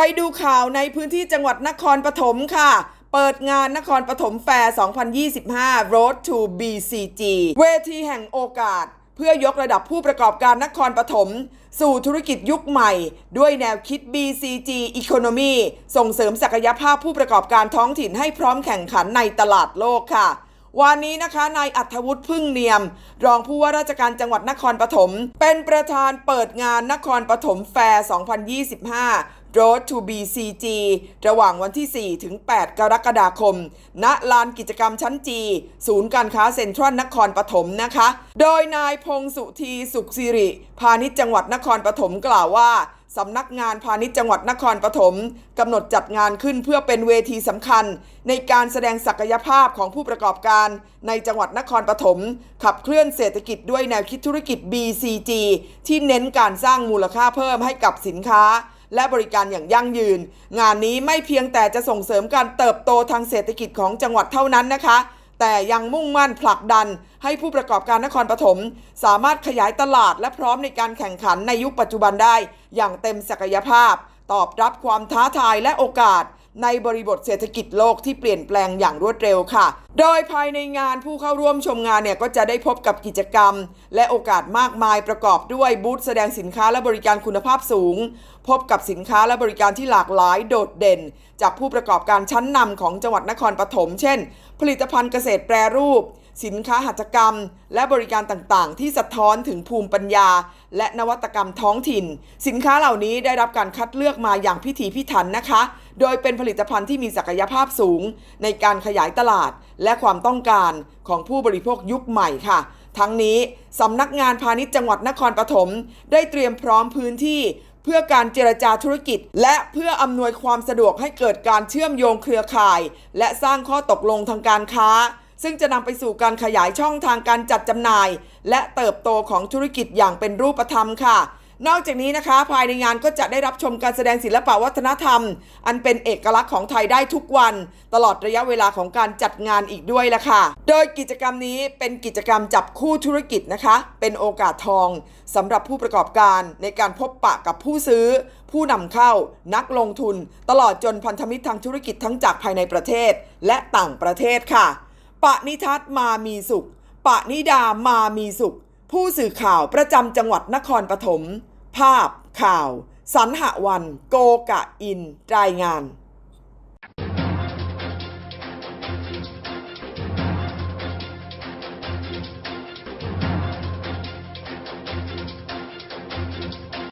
ไปดูข่าวในพื้นที่จังหวัดนครปฐมค่ะ เปิดงานนครปฐมแฟร์ 2025 Road to BCG เวทีแห่งโอกาส เพื่อยกระดับผู้ประกอบการนครปฐมสู่ธุรกิจยุคใหม่ ด้วยแนวคิด BCG Economy ส่งเสริมศักยภาพผู้ประกอบการท้องถิ่นให้พร้อมแข่งขันในตลาดโลกค่ะวันนี้นะคะนายอัธวุฒิพึ่งเนียม รองผู้ว่าราชการจังหวัดนครปฐมเป็นประธานเปิดงานนครปฐมแฟร์ 2025 Road to BCG ระหว่างวันที่ 4 ถึง 8 กรกฎาคม ณ ลานกิจกรรมชั้นจี ศูนย์การค้าเซ็นทรัลนครปฐมนะคะ โดยนายพงสุธีสุขสิริ พาณิชย์จังหวัดนครปฐมกล่าวว่าสำนักงานพาณิชย์จังหวัดนครปฐมกำหนดจัดงานขึ้นเพื่อเป็นเวทีสำคัญ ในการแสดงศักยภาพของผู้ประกอบการ ในจังหวัดนครปฐมขับเคลื่อนเศรษฐกิจด้วยแนวคิดธุรกิจ BCG ที่เน้นการสร้างมูลค่าเพิ่มให้กับสินค้า และบริการอย่างยั่งยืน งานนี้ไม่เพียงแต่จะส่งเสริมการเติบโตทางเศรษฐกิจของจังหวัดเท่านั้นนะคะ แต่ยังมุ่งมั่นผลักดัน ให้ผู้ประกอบการนครปฐมสามารถขยายตลาดและพร้อมในการแข่งขันในยุคปัจจุบันได้ อย่างเต็มศักยภาพ ตอบรับความท้าทายและโอกาส ในบริบทเศรษฐกิจโลกที่เปลี่ยนแปลงอย่างรวดเร็วค่ะ โดยภายในงานผู้เข้าร่วมชมงานเนี่ยก็จะได้พบกับกิจกรรม และโอกาสมากมายประกอบด้วยบูธแสดงสินค้าและบริการคุณภาพสูง พบกับสินค้าและบริการที่หลากหลายโดดเด่น จากผู้ประกอบการชั้นนำของจังหวัดนครปฐมเช่น ผลิตภัณฑ์เกษตรแปรรูป สินค้าหัตถกรรม และบริการต่างๆ ที่สะท้อนถึงภูมิปัญญา และนวัตกรรมท้องถิ่น สินค้าเหล่านี้ได้รับการคัดเลือกมาอย่างพิถีพิถันนะคะ โดยเป็นผลิตภัณฑ์ที่มีศักยภาพสูง ในการขยายตลาด และความต้องการของผู้บริโภคยุคใหม่ค่ะ ทั้งนี้สำนักงานพาณิชย์จังหวัดนครปฐมได้เตรียมพร้อมพื้นที่เพื่อการเจรจาธุรกิจ และเพื่ออำนวยความสะดวกให้เกิดการเชื่อมโยงเครือข่าย และสร้างข้อตกลงทางการค้า ซึ่งจะนำไปสู่การขยายช่องทางการจัดจำหน่าย และเติบโตของธุรกิจอย่างเป็นรูปธรรมค่ะ นอกจากนี้นะคะ ภายในงานก็จะได้รับชมการแสดงศิลปวัฒนธรรม อันเป็นเอกลักษณ์ของไทยได้ทุกวัน ตลอดระยะเวลาของการจัดงานอีกด้วยละค่ะ โดยกิจกรรมนี้เป็นกิจกรรมจับคู่ธุรกิจนะคะ เป็นโอกาสทองสำหรับผู้ประกอบการในการพบปะกับผู้ซื้อ ผู้นำเข้า นักลงทุน ตลอดจนพันธมิตรทางธุรกิจทั้งจากภายในประเทศ และต่างประเทศค่ะ ปนิทัศน์มามีสุขปนิดามามีสุข ผู้สื่อข่าวประจำจังหวัดนครปฐม ภาพ ข่าวสันหวัน โกกะอิน รายงาน